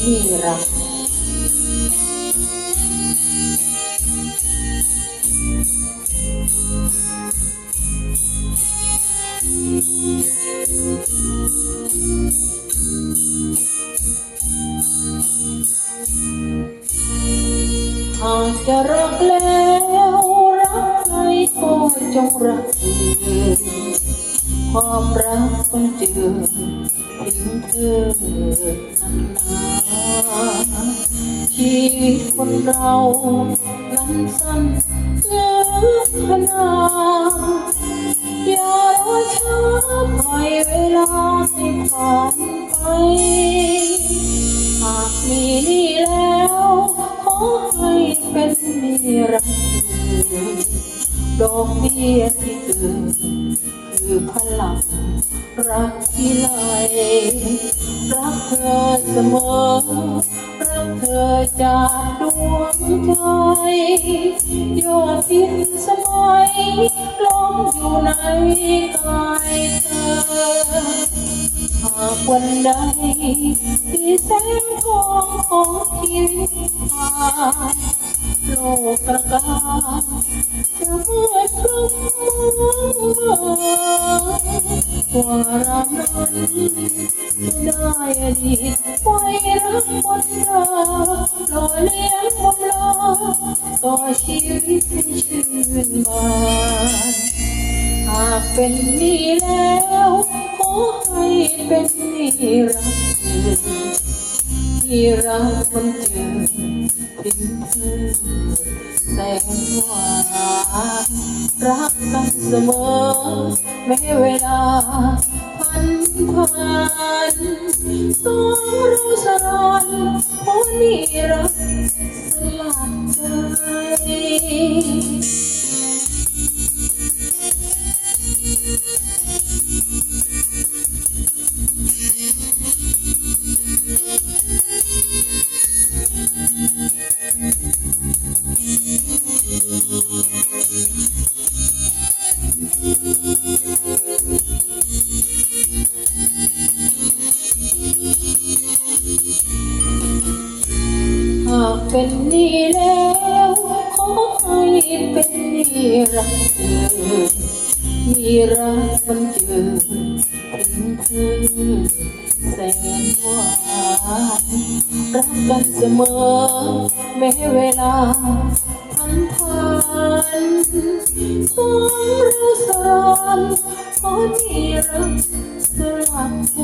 ที่รักหากจะรักแล้วรักใครก็จงรักเธอความรักต้องเจือถึงเธอนาน ชีคนเรานั้นสั้นเหลือขนาดอย่ารอช้าปล่อยเวลาให้ผ่านไป หากมีนี่แล้วขอให้เป็นนิรันดร์ดอกเบี้ยที่เกิดคือพลังรักที่ไหลรักเธอเสมอ เธอจากดวงใจยอดทินสมัยล้อมอยู่ในกายเธอ หากวันใดที่แสงทองของชีวิตผ่านโลกประกาศจะมืดครึ้มมังว่าเรานั้น อดีตไว้รักคนราหล่อเลี้ยงบำลาต่อชีวิตให้ชื่นบานหากเป็นนี่แล้วขอให้เป็นนี่รักที่รักมันเจอถึงเธอแสนหวานรักกันเสมอแม้เวลาพันผ่าน ก เป็นนี่แล้วขอให้เป็นนี่รักเธอมีรักมันเจอถึงเธอแสนหวานรักกันเสมอแม้เวลาพันผ่านต้องรู้สานขอนี่รักสลักใจ